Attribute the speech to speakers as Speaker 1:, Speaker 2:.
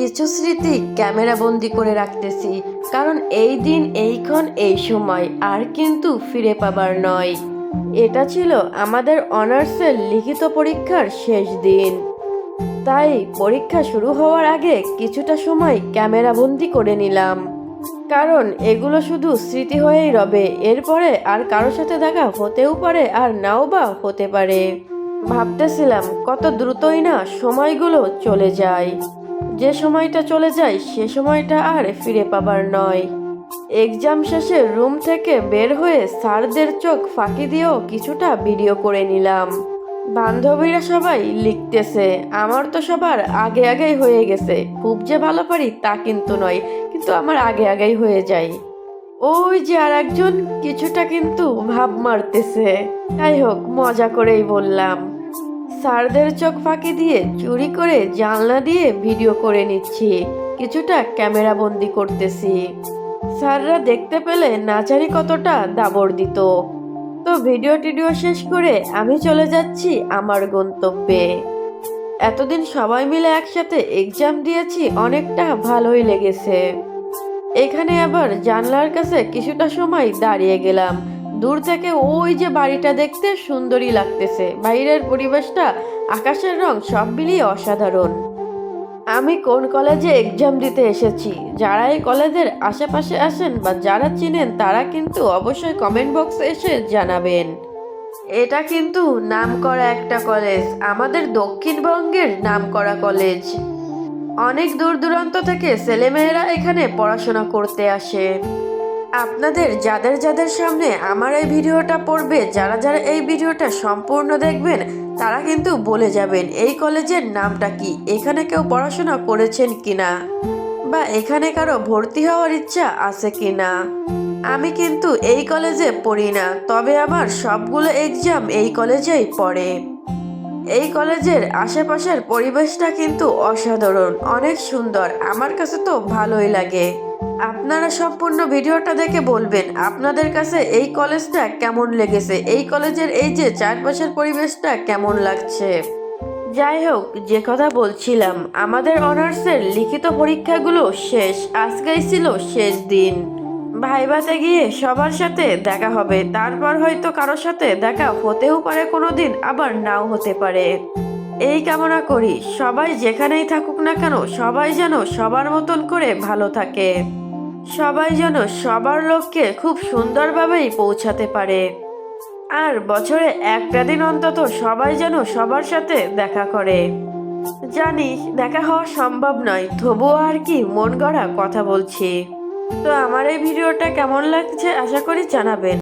Speaker 1: কিছু স্মৃতি ক্যামেরা বন্দি করে রাখতেছি, কারণ এই দিন এইক্ষণ এই সময় আর কিন্তু ফিরে পাবার নয়। এটা ছিল আমাদের অনার্সের লিখিত পরীক্ষার শেষ দিন। তাই পরীক্ষা শুরু হওয়ার আগে কিছুটা সময় ক্যামেরা বন্দি করে নিলাম। কারণ এগুলো শুধু স্মৃতি হয়েই রবে, এরপরে আর কারোর সাথে দেখা হতেও পারে আর নাও বা হতে পারে। ভাবতেছিলাম কত দ্রুতই না সময়গুলো চলে যায়। যে সময়টা চলে যায়, সে সময়টা আর ফিরে পাবার নয়। এক্সাম শেষে রুম থেকে বের হয়ে স্যারদের চোখ ফাঁকি দিয়েও কিছুটা ভিডিও করে নিলাম। বান্ধবীরা সবাই লিখতেছে, আমার তো সবার আগে আগেই হয়ে গেছে। খুব যে ভালো পারি তা কিন্তু নয়, কিন্তু আমার আগে আগেই হয়ে যায়। ওই যে আর একজন কিছুটা কিন্তু ভাব মারতেছে। যাই হোক, মজা করেই বললাম। স্যারদের চোখ ফাঁকি দিয়ে চুরি করে জানলা দিয়ে ভিডিও করে নিচ্ছি। কিছুটা ক্যামেরা বন্দি করতেছি। স্যাররা দেখতে পেলে নাচারি কতটা দাবর দিত তো ভিডিও টিডিও শেষ করে আমি চলে যাচ্ছি আমার গন্তব্যে। এতদিন সবাই মিলে একসাথে এক্সাম দিয়েছি, অনেকটা ভালোই লেগেছে। এখানে আবার জানলার কাছে কিছুটা সময় দাঁড়িয়ে গেলাম। দূর থেকে ওই যে বাড়িটা দেখতে সুন্দরই লাগতেছে। বাইরের পরিবেশটা, আকাশের রং সব মিলিয়ে অসাধারণ। আমি কোন কলেজে এক্সাম দিতে এসেছি? যারা এই কলেজের আশেপাশে আসেন বা যারা চিনেন, তারা কিন্তু অবশ্যই কমেন্ট বক্সে এসে জানাবেন। এটা কিন্তু নামকরা একটা কলেজ, আমাদের দক্ষিণবঙ্গের নামকরা কলেজ। অনেক দূর দূরান্ত থেকে ছেলেমেয়েরা এখানে পড়াশোনা করতে আসে। আপনাদের, যাদের যাদের সামনে আমার এই ভিডিওটা পড়বে, যারা যারা এই ভিডিওটা সম্পূর্ণ দেখবেন, তারা কিন্তু বলে যাবেন, এই কলেজের নামটা কি? এখানে কেউ পড়াশোনা করেছেন কিনা? বা এখানে কারও ভর্তি হওয়ার ইচ্ছা আছে কিনা? আমি কিন্তু এই কলেজে পড়ি না, তবে আমার সবগুলো এক্সাম এই কলেজেই পড়ে। এই কলেজের আশেপাশের পরিবেশটা কিন্তু অসাধারণ, অনেক সুন্দর, আমার কাছে তো ভালোই লাগে। আপনারা সম্পূর্ণ ভিডিওটা দেখে বলবেন, আপনাদের কাছে এই কলেজটা কেমন লেগেছে? এই কলেজের এই যে চারপাশের পরিবেশটা কেমন লাগছে? যাই হোক, যে কথা বলছিলাম, আমাদের অনার্সের লিখিত পরীক্ষাগুলো শেষ, আজকেই ছিল শেষ দিন। ভাইবাতে গিয়ে সবার সাথে দেখা হবে, তারপর হয়তো কারোর সাথে দেখা হতেও পারে কোনো দিন আবার নাও হতে পারে। এই কামনা করি, সবাই যেখানেই থাকুক না কেন, সবাই যেন সবার মতন করে ভালো থাকে। সবাই যেন সবার লক্ষ্যে খুব সুন্দরভাবেই পৌঁছাতে পারে। আর বছরে একটা দিন অন্তত সবাই যেন সবার সাথে দেখা করে। জানি, দেখা হওয়া সম্ভব নয়, তবুও আর কি মন গড়া কথা বলছি। তো আমার এই ভিডিওটা কেমন লাগছে আশা করি জানাবেন।